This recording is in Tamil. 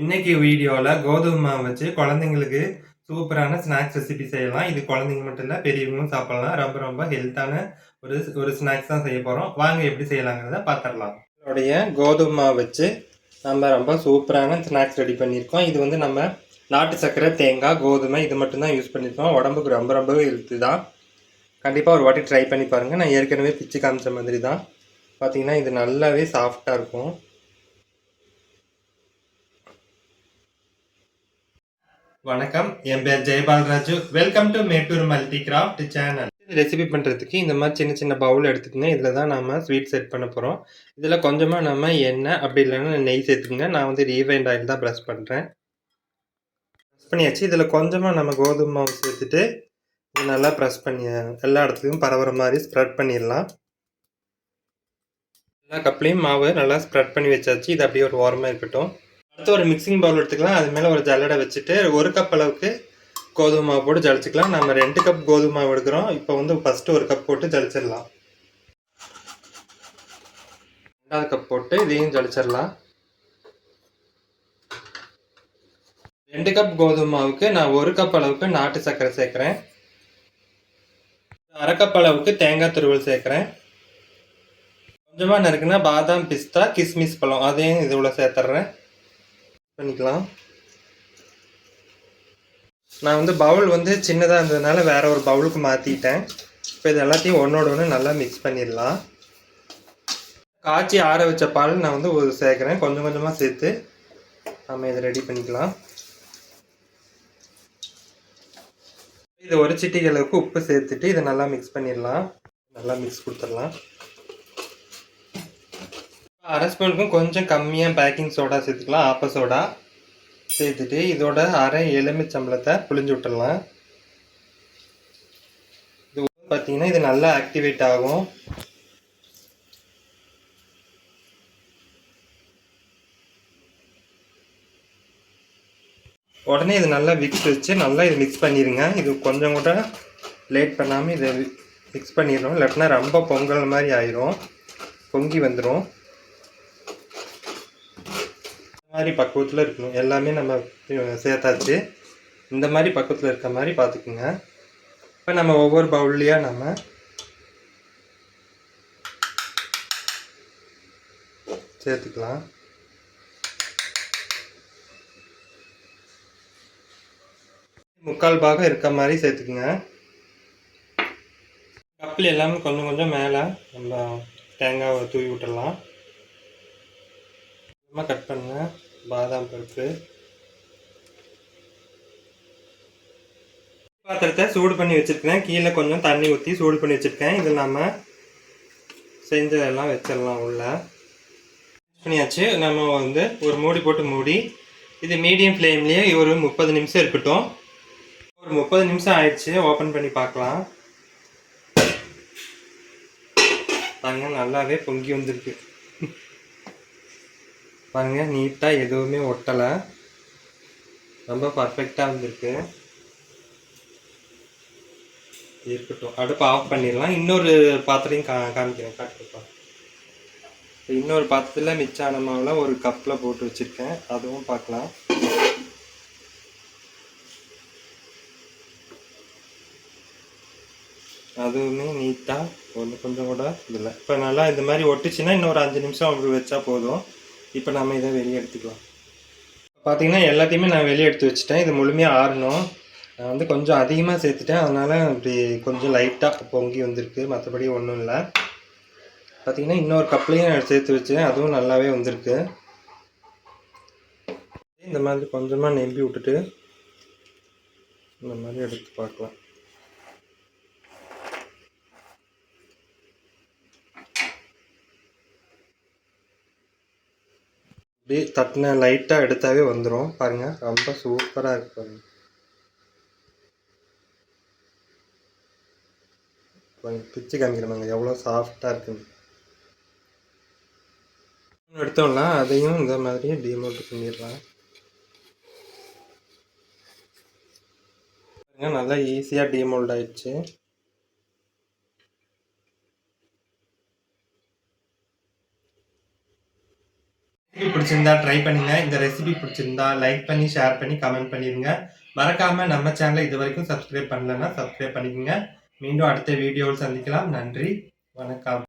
இன்னைக்கு வீடியோவில் கோதுமை மாவு வச்சு குழந்தைங்களுக்கு சூப்பரான ஸ்நாக்ஸ் ரெசிபி செய்யலாம். இது குழந்தைங்க மட்டும் இல்லை பெரியவங்களும் சாப்பிடலாம். ரொம்ப ரொம்ப ஹெல்த்தான ஒரு ஒரு ஸ்நாக்ஸ் தான் செய்ய போகிறோம் வாங்க எப்படி செய்யலாங்கிறத பார்த்துடலாம் நம்மளுடைய கோதுமை மாவு வச்சு நம்ம ரொம்ப சூப்பரான ஸ்நாக்ஸ் ரெடி பண்ணியிருக்கோம். இது வந்து நம்ம நாட்டு சர்க்கரை தேங்காய் கோதுமை இது மட்டும்தான் யூஸ் பண்ணியிருக்கோம். உடம்புக்கு ரொம்ப ரொம்பவே ஹெல்த்து தான். கண்டிப்பாக ஒரு வாட்டி ட்ரை பண்ணி பாருங்கள் நான் ஏற்கனவே பிச்சு காமிச்ச மாதிரி தான். பார்த்தீங்கன்னா இது நல்லாவே சாஃப்டாக இருக்கும். வணக்கம். என் பேர் Jayapalraju. Welcome to Mettur multi craft channel recipe பண்ணுறதுக்கு இந்த மாதிரி சின்ன சின்ன பவுல் எடுத்துக்கங்க. இதில் தான் நம்ம ஸ்வீட் செட் பண்ண போகிறோம் இதில் கொஞ்சமாக நம்ம எண்ணெய் அப்படி இல்லைன்னா நெய் சேர்த்துக்கங்க. நான் வந்து ரீஃபைண்ட் ஆயில் தான் ப்ரெஸ் பண்ணுறேன் ப்ரெஸ் பண்ணியாச்சு. இதில் கொஞ்சமாக நம்ம கோதுமை மாவு சேர்த்துட்டு இது நல்லா ப்ரெஸ் பண்ணி எல்லா இடத்துலையும் பரவுற மாதிரி ஸ்ப்ரெட் பண்ணிடலாம். எல்லா கப்லேயும் மாவு நல்லா ஸ்ப்ரெட் பண்ணி வச்சாச்சு. இது அப்படியே ஒரு ஓரமாக இருக்கட்டும். அடுத்து ஒரு மிக்சிங் பவுல் எடுத்துக்கலாம். அது மேலே ஒரு ஜல்லடை வச்சுட்டு ஒரு கப் அளவுக்கு கோதுமை மாவு போட்டு ஜலிச்சுக்கலாம். நம்ம ரெண்டு கப் கோதுமை மாவு எடுக்கிறோம். இப்போ வந்து ஃபஸ்ட்டு ஒரு கப் போட்டு ஜலிச்சிடலாம். ரெண்டாவது கப் போட்டு இதையும் ஜலிச்சிடலாம். ரெண்டு கப் கோதுமை மாவுக்கு நான் ஒரு கப் அளவுக்கு நாட்டு சர்க்கரை சேர்க்குறேன். அரை கப் அளவுக்கு தேங்காய் துருவல் சேர்க்குறேன். கொஞ்சமாக நறுக்குன்னா பாதாம் பிஸ்தா கிஸ்மிஸ் பழம் அதையும் இது உள்ள சேர்த்துட்றேன். பண்ணிக்கலாம். நான் வந்து பவுல் வந்து சின்னதாக இருந்ததுனால வேறு ஒரு பவுலுக்கு மாற்றிட்டேன் இப்போ இது எல்லாத்தையும் ஒன்றோட ஒன்று நல்லா மிக்ஸ் பண்ணிடலாம். காய்ச்சி ஆற வச்ச பால் நான் வந்து ஒரு சேர்க்குறேன் கொஞ்சம் கொஞ்சமாக சேர்த்து நம்ம இதை ரெடி பண்ணிக்கலாம். இது ஒரு சிட்டிகளுக்கு உப்பு சேர்த்துட்டு இதை நல்லா மிக்ஸ் பண்ணிடலாம். நல்லா மிக்ஸ் கொடுத்துடலாம். அரை ஸ்பூனுக்கும் கொஞ்சம் கம்மியாக பேக்கிங் சோடா சேர்த்துக்கலாம். ஆப்ப சோடா சேர்த்துட்டு இதோட அரை எலுமிச்சம்பளத்தை புளிஞ்சு விட்டுடலாம். இது பார்த்தீங்கன்னா இது நல்லா ஆக்டிவேட் ஆகும். உடனே இது நல்லா விக்ஸ் வச்சு நல்லா இது மிக்ஸ் பண்ணிடுங்க இது கொஞ்சம் கூட லேட் பண்ணாமல் இதை மிக்ஸ் பண்ணிடணும். இல்லாட்டினா ரொம்ப பொங்கல் மாதிரி ஆயிரும். பொங்கி வந்துடும் மாதிரி பக்குவத்தில் இருக்கணும். எல்லாமே நம்ம சேர்த்தாச்சு. இந்த மாதிரி பக்குவத்தில் இருக்க மாதிரி பார்த்துக்குங்க. இப்போ நம்ம ஒவ்வொரு பவுல்லையாக நம்ம சேர்த்துக்கலாம். முக்கால் பாகம் இருக்க மாதிரி சேர்த்துக்குங்க. கப்பில் எல்லாமே கொஞ்சம் கொஞ்சம் மேலே நம்ம தேங்காவை தூவி விட்டுடலாம். கட் பண்ண பாதாம் பருப்பு. பாத்திரத்தை சூடு பண்ணி வச்சுருக்கேன் கீழே கொஞ்சம் தண்ணி ஊற்றி சூடு பண்ணி வச்சுருக்கேன். இதில் நம்ம செஞ்சதெல்லாம் வச்சிடலாம் உள்ள. பண்ணியாச்சு. நம்ம வந்து ஒரு மூடி போட்டு மூடி இது மீடியம் ஃப்ளேம்லேயே ஒரு முப்பது நிமிஷம் இருக்கட்டும். ஒரு முப்பது நிமிஷம் ஆயிடுச்சு. ஓப்பன் பண்ணி பார்க்கலாம். தாங்க நல்லாவே பொங்கி வந்திருக்கு. பாருங்க நீட்டாக எதுவுமே ஒட்டலை. ரொம்ப பர்ஃபெக்டாக வந்திருக்கு. இருக்கட்டும். அடுப்பு ஆஃப் பண்ணிடலாம். இன்னொரு பாத்திரையும் கா காமிக்கிறேன். காட்டுப்பா இன்னொரு பாத்திரத்தில் மிச்சான மாவில் ஒரு கப்பில் போட்டு வச்சுருக்கேன். அதுவும் பார்க்கலாம். அதுவுமே நீட்டாக ஒன்று கொஞ்சம் கூட இல்லை இப்போ நல்லா இந்த மாதிரி ஒட்டுச்சுன்னா இன்னொரு அஞ்சு நிமிஷம் அப்படி வச்சா போதும். இப்போ நம்ம இதை வெளியே எடுத்துக்கலாம். பார்த்தீங்கன்னா எல்லாத்தையுமே நான் வெளியே எடுத்து வச்சுட்டேன். இது முழுமையாக ஆறணும். நான் வந்து கொஞ்சம் அதிகமாக சேர்த்துட்டேன். அதனால் இப்படி கொஞ்சம் லைட்டாக பொங்கி வந்திருக்கு. மற்றபடி ஒன்றும் இல்லை. பார்த்திங்கன்னா இன்னொரு கப்லேயும் நான் சேர்த்து வச்சேன் அதுவும் நல்லாவே வந்திருக்கு. இந்த மாதிரி கொஞ்சமாக நெம்பி விட்டுட்டு இந்த மாதிரி எடுத்து பார்க்கலாம். அப்படியே தட்டின லைட்டாக எடுத்தாவே வந்துடும் பாருங்கள் ரொம்ப சூப்பராக இருக்கு பாருங்க. கொஞ்சம் பிச்சு காமிக்கிறோம் எவ்வளோ சாஃப்டாக இருக்குன்னு. எடுத்தோம்னா அதையும் இந்த மாதிரி டிமோட் பண்ணிடலாம். பாருங்க நல்லா ஈஸியாக டிமோல்ட் ஆயிடுச்சு ரெசிபி பிடிச்சிருந்தா ட்ரை பண்ணுங்க. இந்த ரெசிபி பிடிச்சிருந்தா லைக் பண்ணி ஷேர் பண்ணி கமெண்ட் பண்ணிடுங்க மறக்காம நம்ம சேனலை இது வரைக்கும் சப்ஸ்கிரைப் பண்ணலன்னா சப்ஸ்கிரைப் பண்ணிக்கோங்க. மீண்டும் அடுத்த வீடியோவில் சந்திக்கலாம். நன்றி. வணக்கம்.